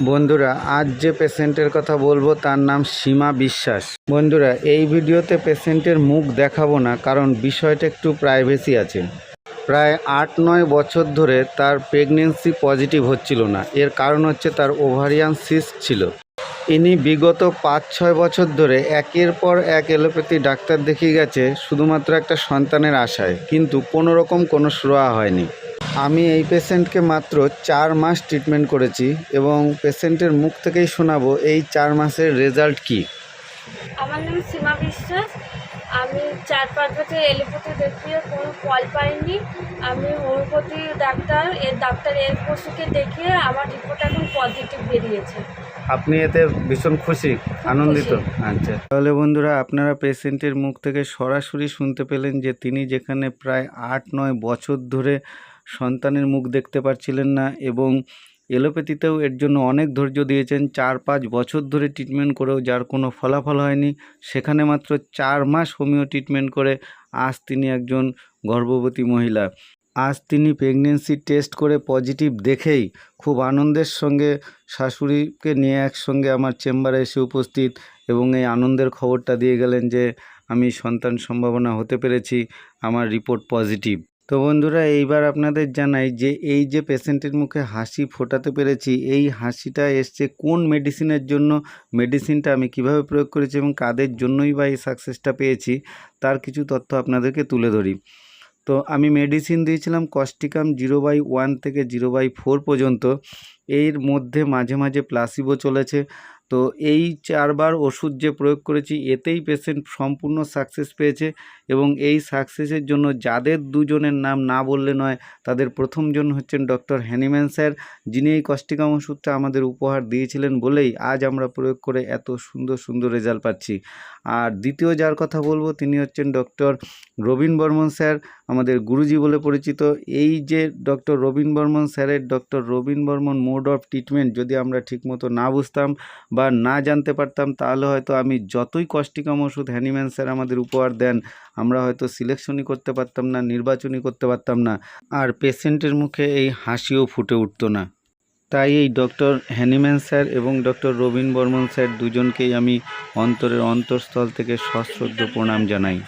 বন্ধুরা, আজ যে পেশেন্টের কথা বলব তার নাম সীমা বিশ্বাস। বন্ধুরা, এই ভিডিওতে পেশেন্টের মুখ দেখাবো না, কারণ বিষয়টা একটু প্রাইভেসি আছে। প্রায় আট নয় বছর ধরে তার প্রেগনেন্সি পজিটিভ হচ্ছিল না। এর কারণ হচ্ছে তার ওভারিয়ান সিস্ট ছিল। ইনি বিগত পাঁচ ছয় বছর ধরে একের পর এক এলোপ্যাথি ডাক্তার দেখিয়ে গেছে, শুধুমাত্র একটা সন্তানের আশায়। কিন্তু কোনো রকম কোনো সুরাহা হয়নি। আমি এই পেশেন্টকে মাত্র চার মাস ট্রিটমেন্ট করেছি এবং পেশেন্টের মুখ থেকেই শোনাবো এই চার মাসের রেজাল্ট কি। আমার নাম সীমা বিশ্বাস। আমি চার পাঁচ বছর এলোপ্যাথি দেখিয়ে কোনো ফল পাইনি। আমি হোমিওপ্যাথি ডাক্তার এর ডাক্তার এর পশুকে দেখিয়ে আমার রিপোর্ট এখন পজিটিভ বেরিয়েছে। আপনি এতে ভীষণ খুশি। আনন্দিত? আচ্ছা। তাহলে বন্ধুরা আপনারা পেশেন্টের মুখ থেকে সরাসরি শুনতে পেলেন যে তিনি যেখানে প্রায় আট নয় বছর ধরে সন্তানের মুখ দেখতে পারছিলেন না এবং এলোপ্যাথিতেও এর জন্য অনেক ধৈর্য দিয়েছেন। চার পাঁচ বছর ধরে ট্রিটমেন্ট করেও যার কোনো ফলাফল হয়নি। সেখানে মাত্র চার মাস হোমিও ট্রিটমেন্ট করে আজ তিনি একজন গর্ভবতী মহিলা। আজ তিনি প্রেগনেন্সি টেস্ট করে পজিটিভ দেখেই খুব আনন্দের সঙ্গে শাশুড়িকে নিয়ে একসঙ্গে আমার চেম্বারে এসে উপস্থিত এবং এই আনন্দের খবরটা দিয়ে গেলেন যে, আমি সন্তান সম্ভাবনা হতে পেরেছি, আমার রিপোর্ট পজিটিভ তো বন্ধুরা, এইবার আপনাদের জানাই যে এই যে পেশেন্টের মুখে হাসি ফোটাতে পেরেছি, এই হাসিটা এসছে কোন মেডিসিনের জন্য, মেডিসিনটা আমি কীভাবে প্রয়োগ করেছি এবং কাদের জন্যই বা এই সাকসেসটা পেয়েছি, তার কিছু তথ্য আপনাদেরকে তুলে ধরি। তো আমি মেডিসিন দিয়েছিলাম কস্টিকাম জিরো বাই ওয়ান থেকে জিরো বাই ফোর পর্যন্ত। এর মধ্যে মাঝে মাঝে প্লাসিবো চলেছে তো এই চারবার ওষুধ যে প্রয়োগ করেছি, এতেই পেশেন্ট সম্পূর্ণ সাকসেস পেয়েছে এবং এই সাকসেসের জন্য যাদের দুজনের নাম না বললে নয়, তাদের প্রথমজন হচ্ছেন ডক্টর হ্যানিম্যান স্যার যিনি এই কষ্টিকাম ওষুধটা আমাদের উপহার দিয়েছিলেন বলেই আজ আমরা প্রয়োগ করে এত সুন্দর সুন্দর রেজাল্ট পাচ্ছি। আর দ্বিতীয় যার কথা বলব, তিনি হচ্ছেন ডক্টর রবীন বর্মন স্যার আমাদের গুরুজি বলে পরিচিত। এই যে ডক্টর রবীন বর্মন স্যারের doctor Rabin Barman mode of treatment যদি আমরা ঠিকমতো না বুঝতাম বা না জানতে পারতাম, তাহলে হয়তো আমি যতই কষ্টিকম ওষুধ হ্যানিম্যান স্যার আমাদের উপহার দেন, আমরা হয়তো সিলেকশনই করতে পারতাম না, নির্বাচনই করতে পারতাম না, আর পেশেন্টের মুখে এই হাসিও ফুটে উঠতো না। তাই এই ডক্টর হ্যানিম্যান স্যার এবং ডক্টর রবীন বর্মন স্যার দুজনকেই আমি অন্তরের অন্তঃস্থল থেকে সশ্রদ্ধ প্রণাম জানাই।